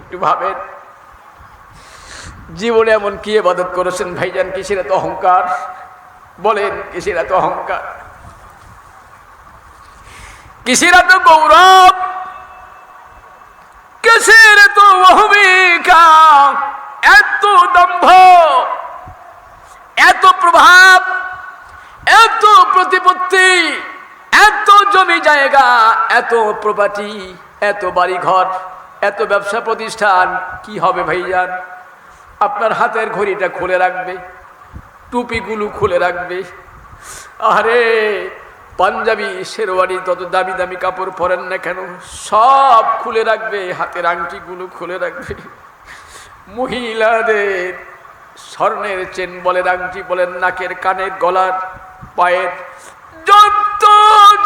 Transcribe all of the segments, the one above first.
একটু ভাবেন। জীবনে এমন কি এবাদত করেছেন ভাইজান? কিসের এত অহংকার? বলেন, কিসের এত অহংকার? কিসের এত গৌরব? কিসের এত অহমিকা? এত দম্ভ? এত প্রভাব? এত প্রতিপত্তি? এত জমি জায়গা? এত প্রপার্টি? এত বাড়ি ঘর এত ব্যবসা প্রতিষ্ঠান কি হবে ভাইজান আপনার হাতের ঘড়িটা খুলে রাখবে, টুপিগুলো খুলে রাখবে। আরে পাঞ্জাবি, শেরওয়ানি তত দামি দামি কাপড় পরেন না কেন, সব খুলে রাখবে, হাতের আংটিগুলো খুলে রাখবে। মহিলাদের স্বর্ণের চেন বলেন, আংটি বলেন, নাকের কানের, গলার, পায়ের যত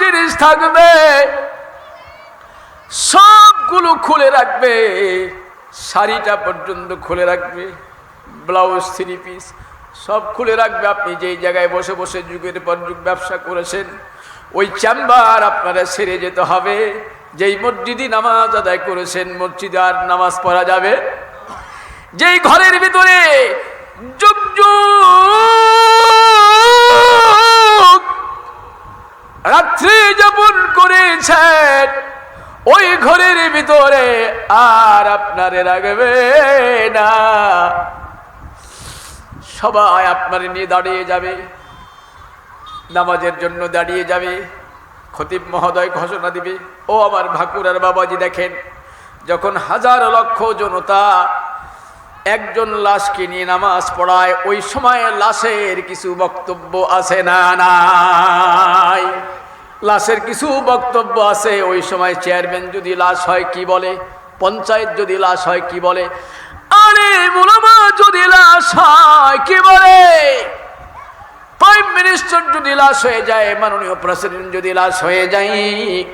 জিনিস থাকবে সবগুলো খুলে রাখবে, শাড়িটা পর্যন্ত খুলে রাখবে, ব্লাউজ, থ্রি পিস সব খুলে রাখবে। আপনি যেই জায়গায় বসে বসে যুগের পর যুগ ব্যবসা করেছেন, ওই চেম্বার আপনারা সেরে যেতে হবে। যেই মসজিদে নামাজ আদায় করেছেন, মসজিদে আর নামাজ পড়া যাবে? যেই ঘরের ভিতরে যুগ যুগ রাত্রি যাপন করেছেন ওই ঘরের ভিতরে আর আপনারে রাখবে না। সবাই আপনার নিয়ে দাঁড়িয়ে যাবে, নামাজের জন্য দাঁড়িয়ে যাবে, খতিব মহোদয় ঘোষণা দিবে, ও আমার ভাকুরার বাবাজি দেখেন, যখন হাজার লক্ষ জনতা একজন লাশকে নিয়ে নামাজ পড়ায়, ওই সময় লাশের কিছু বক্তব্য আছে না নাই? লাশের কিছু বক্তব্য আছে, ওই সময় চেয়ারম্যান যদি লাশ হয় কি বলে? পঞ্চায়েত যদি লাশ হয় কি বলে? আরে মুলামা যদি লাশ হয় কি বলে? প্রাইম মিনিস্টার যদি লাশ হয়ে যায়, মাননীয় প্রেসিডেন্ট যদি লাশ হয়ে যায়,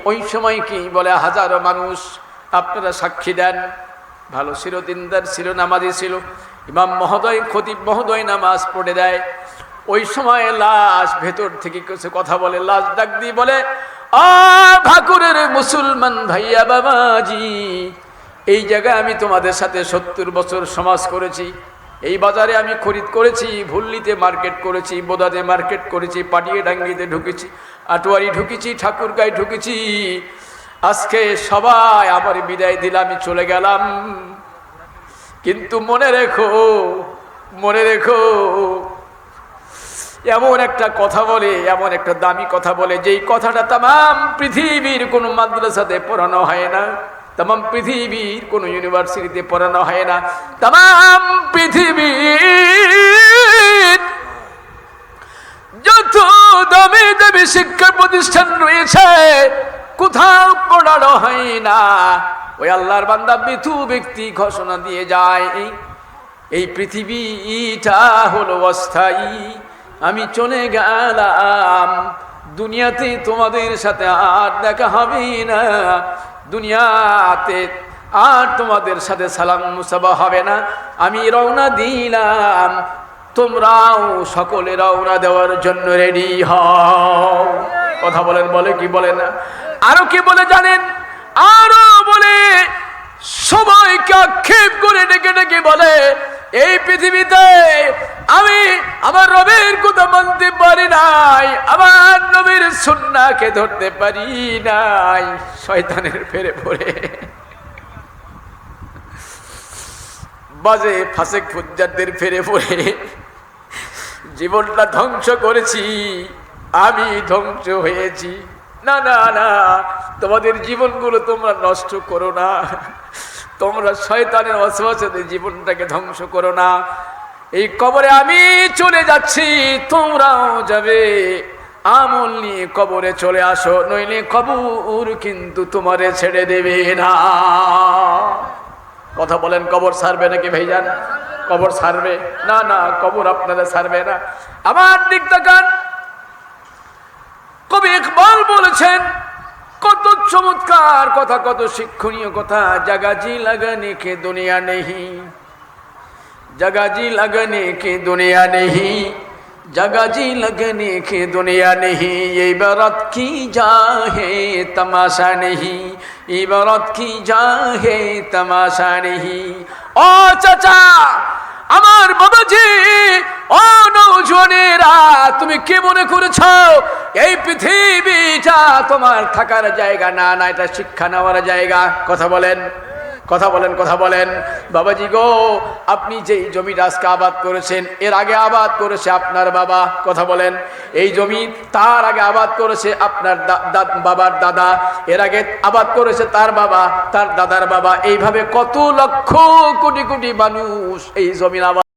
ওই সময় কি বলে হাজারো মানুষ? আপনারা সাক্ষী দেন। ভালো ছিল, দিনদার ছিল, নামাজি ছিল। ইমাম মহোদয়, খতিব মহোদয় নামাজ পড়ে দেয়। ওই সময় লাশ ভেতর থেকে কিছু কথা বলে, লাশ ডাক দিয়ে বলে আ মুসলমান ভাইয়া বাবাজি, এই জায়গায় আমি তোমাদের সাথে সত্তর বছর সমাজ করেছি। এই বাজারে আমি খরিদ করেছি, ভুল্লিতে মার্কেট করেছি, বোদাতে মার্কেট করেছি, পাটিয়ে ডাঙ্গিতে ঢুকেছি, আটোয়ারি ঢুকেছি, ঠাকুরগায় ঢুকেছি। আজকে সবাই আমার বিদায় দিলে, আমি চলে গেলাম। কিন্তু মনে রেখো মনে রেখো এমন একটা কথা বলে, এমন একটা দামি কথা বলে, যেই কথাটা তাম পৃথিবীর কোনো মাদ্রাসাতে পড়ানো হয় না তাম পৃথিবীর কোনো ইউনিভার্সিটিতে পড়ানো হয় না তাম পৃথিবীর যত দামি দামি শিক্ষা প্রতিষ্ঠান রয়েছে, কোথাও পড়ানো হয় না। ওই আল্লাহর বান্দা মৃত্যু ব্যক্তি ঘোষণা দিয়ে যায়, এই পৃথিবীটা হলো অস্থায়ী। আমি চলে গেলাম। দুনিয়াতে তোমাদের সাথে আর দেখা হবে না। দুনিয়াতে আর তোমাদের সাথে সালাম মুসাবা হবে না। আমি রওনা দিলাম। তোমরাও সকলে রওনা দেওয়ার জন্য রেডি হও। কথা বলেন, বলে কি বলে না? আরও কি বলে জানেন? আরও বলে। সবাইকে আক্ষেপ করে ডেকে ডেকে বলে, এই পৃথিবীতে আমি আমার রবের কথা মানতে পারি নাই, আমার নবীর সুন্নাকে ধরতে পারি নাই। শয়তানের ফেরে পড়ে। বাজে ফাঁসে ফুজ্জারদের ফেরে পড়ে। জীবনটা ধ্বংস করেছি, আমি ধ্বংস হয়েছি। না না না, তোমাদের জীবনগুলো তোমরা নষ্ট করো না। তোমরা শয়তানের অসবাসে জীবনটাকে ধ্বংস করো না। এই কবরে আমি চলে যাচ্ছি, তোমরাও যাবে। আমল নিয়ে কবরে চলে আসো, নইলে কবর কিন্তু তোমারে ছেড়ে দেবে না। কথা বলেন, কবর সারবে নাকি ভাইজান? কবর সারবে? না না, কবর আপনারা সারবে না। আমার দিক তাকান। কবি ইকবাল বলেছেন, কত চমৎকার কথা, কত শিক্ষণীয় কথা, জাগাজি লাগানে কে দুনিয়া নেহি। जगह जी लगने की दुनिया नहीं जगह जी लगने की दुनिया नहीं ये इबारत की जा है तमाशा नहीं इबारत की जा है तमाशा नहीं ओ चाचा আমার বাবাজি ও নৌজনেরা তুমি কি মনে করেছ এই পৃথিবীটা তোমার থাকার জায়গা না না এটা শিক্ষা নেওয়ার জায়গা কথা বলেন কথা বলেন কথা বলেন। বাবাজি গো, আপনি যেই জমিটা আজকে আবাদ করেছেন, এর আগে আবাদ করেছে আপনার বাবা, কথা বলেন। এই জমি তার আগে আবাদ করেছে আপনার বাবার দাদা, এর আগে আবাদ করেছে তার বাবা, তার দাদার বাবা। এইভাবে কত লক্ষ কোটি কোটি মানুষ এই জমির আবাদ